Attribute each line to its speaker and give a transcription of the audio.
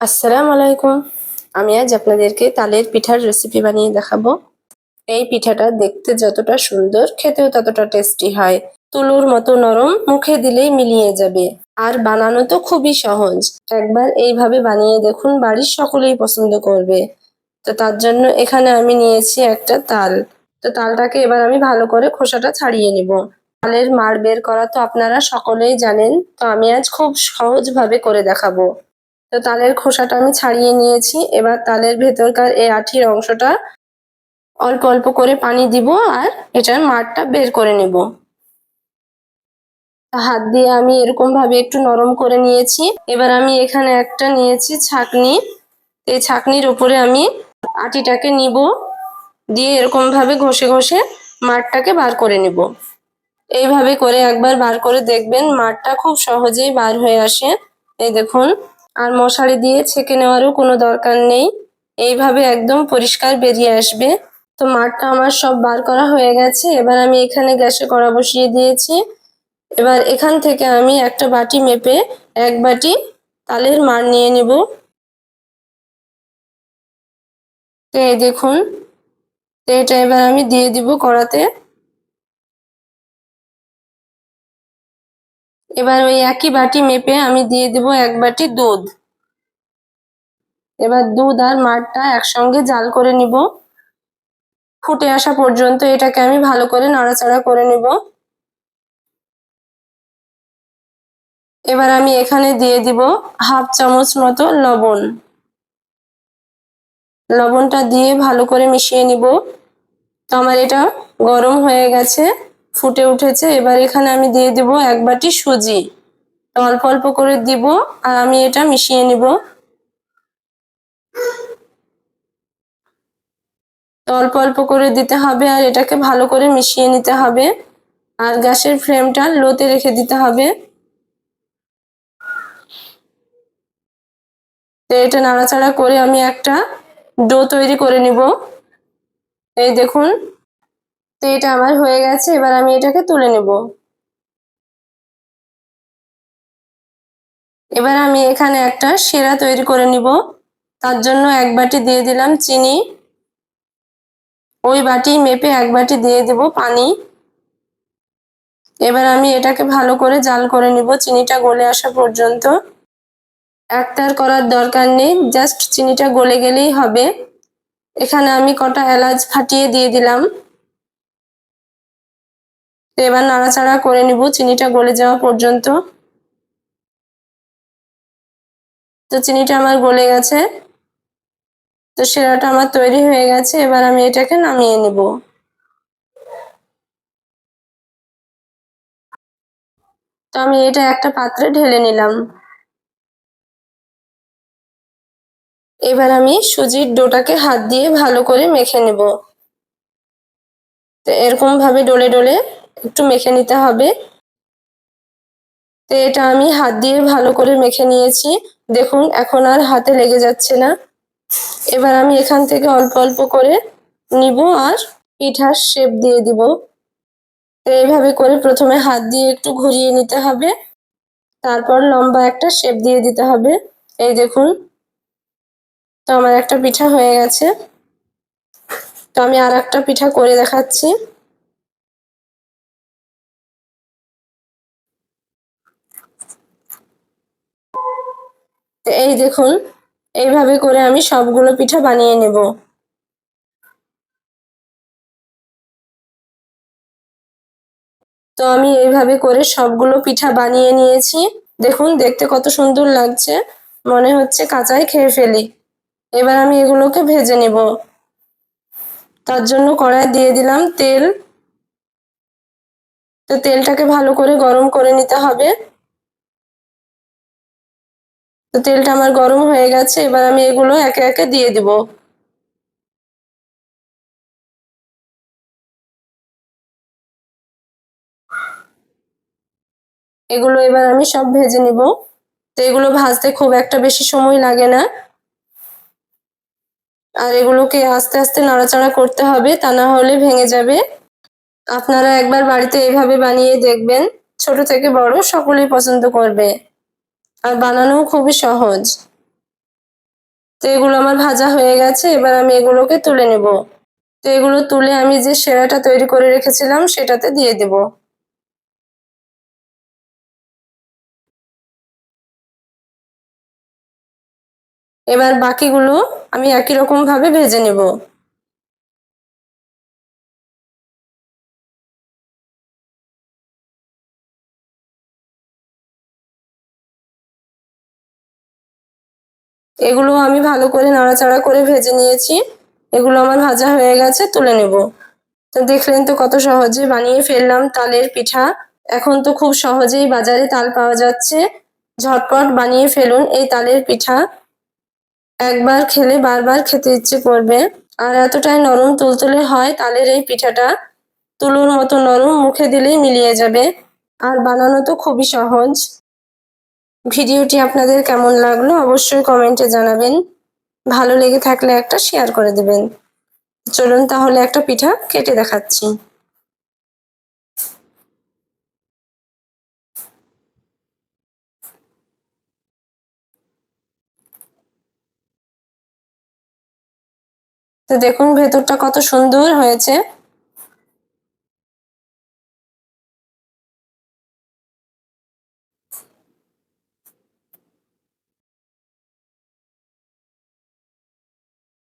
Speaker 1: আসসালামু আলাইকুম। আমি আজ আপনাদেরকে তালের পিঠার রেসিপি বানিয়ে দেখাবো। এই পিঠাটা দেখতে যতটা সুন্দর, খেতেও ততটা টেস্টি হয়। তুলোর মতো নরম, মুখে দিলেই মিলিয়ে যাবে। আর বানানো তো খুবই সহজ। একবার এইভাবে বানিয়ে দেখুন, বাড়ির সকলেই পছন্দ করবে। তো তার জন্য এখানে আমি নিয়েছি একটা তাল। তো তালটাকে এবার আমি ভালো করে খোসাটা ছাড়িয়ে নিব। তালের মার বের করা তো আপনারা সকলেই জানেন। তো আমি আজ খুব সহজভাবে করে দেখাবো। তো তালের খোসাটা আমি ছাড়িয়ে নিয়েছি। এবার তালের ভেতরকার এই আঠির অংশটা অল্প অল্প করে পানি দিব আর এটার মাঠটা বের করে নেব। হাত দিয়ে আমি এরকম ভাবে একটু নরম করে নিয়েছি। এবার আমি এখানে একটা নিয়েছি ছাকনি। এই ছাকনির উপরে আমি আটিটাকে নিব। দিয়ে এরকম ভাবে ঘষে ঘষে মাঠটাকে বার করে নিব। এইভাবে করে একবার বার করে দেখবেন মাঠটা খুব সহজেই বার হয়ে আসে। এই দেখুন আর মশারি দিয়ে ছেঁকে নেওয়ারও কোনো দরকার নেই। এইভাবে একদম পরিষ্কার বেরিয়ে আসবে। তো মাঠটা আমার সব বার করা হয়ে গেছে। এবার আমি এখানে গ্যাসে কড়া বসিয়ে দিয়েছি। এবার এখান থেকে আমি একটা বাটি মেপে এক বাটি তালের মার নিয়ে নিব। তো দেখুন, তো এটা এবার আমি দিয়ে দিব কড়াতে। এবার ওই একই বাটি মেপে আমি দিয়ে দিব এক বাটি দুধ। এবার দুধ আর মাঠটা একসঙ্গে জাল করে নিব। ফুটে আসা পর্যন্ত এটাকে আমি ভালো করে নাড়াচাড়া করে নিব। এবার আমি এখানে দিয়ে দিব হাফ চামচ মতো লবণ। লবণটা দিয়ে ভালো করে মিশিয়ে নিব। তো আমার এটা গরম হয়ে গেছে, ফুটে উঠেছে। এবার এখানে আমি দিয়ে দিব এক বাটি সুজি। অল্প অল্প করে দিব আর আমি এটা মিশিয়ে নিব। অল্প অল্প করে দিতে হবে আর এটাকে ভালো করে মিশিয়ে নিতে হবে। আর গ্যাসের ফ্লেমটা লোতে রেখে দিতে হবে। তো এটা নাড়াচাড়া করে আমি একটা ডো তৈরি করে নিব। এই দেখুন, তো এটা আমার হয়ে গেছে, এবার আমি এটাকে তুলে নেব। এবার আমি এখানে একটা সেরা তৈরি করে নিব। তার জন্য এক বাটি দিয়ে দিলাম চিনি। ওই বাটি মেপে এক বাটি দিয়ে দেব পানি। এবার আমি এটাকে ভালো করে জাল করে নিব, চিনিটা গলে আসা পর্যন্ত। একটার করার দরকার নেই, জাস্ট চিনিটা গলে গেলেই হবে। এখানে আমি কটা এলাচ ফাটিয়ে দিয়ে দিলাম। এবার নাড়াচাড়া করে নিব, চিনিটা গলে যাওয়া পর্যন্ত। তো চিনিটা আমার গলে গেছে। তো সেরাটা আমার তৈরি হয়ে গেছে, এবার আমি এটাকে নামিয়ে নেব। তো আমি এটা একটা পাত্রে ঢেলে নিলাম। এবার আমি সুজির ডোটাকে হাত দিয়ে ভালো করে মেখে নেব। তো এরকম ভাবে ডলে ডলে একটু মেখে নিতে হবে। তো এটা আমি হাত দিয়ে ভালো করে মেখে নিয়েছি। দেখুন, এখন আর হাতে লেগে যাচ্ছে না। এবার আমি এখান থেকে অল্প অল্প করে নিব আর পিঠার শেপ দিয়ে দিব। তো এইভাবে করে প্রথমে হাত দিয়ে একটু ঘুরিয়ে নিতে হবে। তারপর লম্বা একটা শেপ দিয়ে দিতে হবে। এই দেখুন, তো আমার একটা পিঠা হয়ে গেছে। তো আমি আর একটা পিঠা করে দেখাচ্ছি। এই দেখুন এইভাবে করে আমি সবগুলো পিঠা বানিয়ে নেব। তো আমি এইভাবে করে সবগুলো পিঠা বানিয়ে নিয়েছি। দেখুন, দেখতে কত সুন্দর লাগছে। মনে হচ্ছে কাঁচাই খেয়ে ফেলি। এবার আমি এগুলোকে ভেজে নেব। তার জন্য কড়াই দিয়ে দিলাম তেল। তো তেলটাকে ভালো করে গরম করে নিতে হবে। তো তেলটা আমার গরম হয়ে গেছে, এবার আমি এগুলো একে একে দিয়ে দিব। এগুলো এবার আমি সব ভেজে নিব। তো এগুলো ভাজতে খুব একটা বেশি সময় লাগে না। আর এগুলোকে আস্তে আস্তে নাড়াচাড়া করতে হবে, তা না হলে ভেঙে যাবে। আপনারা একবার বাড়িতে এইভাবে বানিয়ে দেখবেন, ছোট থেকে বড় সকলেই পছন্দ করবে। আর বানানোও খুবই সহজ। তো এগুলো আমার ভাজা হয়ে গেছে, এবার আমি এগুলোকে তুলে নেব। তো এগুলো তুলে আমি যে সেরাটা তৈরি করে রেখেছিলাম, সেটাতে দিয়ে দেব। এবার বাকিগুলো আমি একই রকম ভাবে ভেজে নেব। এগুলো আমি ভালো করে নাড়াচাড়া করে ভেজে নিয়েছি। এগুলো আমার ভাজা হয়ে গেছে, তুলে নেব। তো দেখলেন তো কত সহজে বানিয়ে ফেললাম তালের পিঠা। এখন তো খুব সহজেই বাজারে তাল পাওয়া যাচ্ছে। ঝটপট বানিয়ে ফেলুন এই তালের পিঠা। একবার খেলে বারবার খেতে ইচ্ছে করবে। আর এতটাই নরম তুলতুলে হয় তালের এই পিঠাটা। তুলোর মতো নরম মুখে দিলেই মিলিয়ে যাবে। আর বানানো তো খুবই সহজ। ভিডিওটি আপনাদের কেমন লাগল অবশ্যই কমেন্টে জানাবেন। ভালো লেগে থাকলে একটা শেয়ার করে দেবেন। চলুন তাহলে একটা পিঠা কেটে দেখাচ্ছি। তো দেখুন ভেতরটা কত সুন্দর হয়েছে।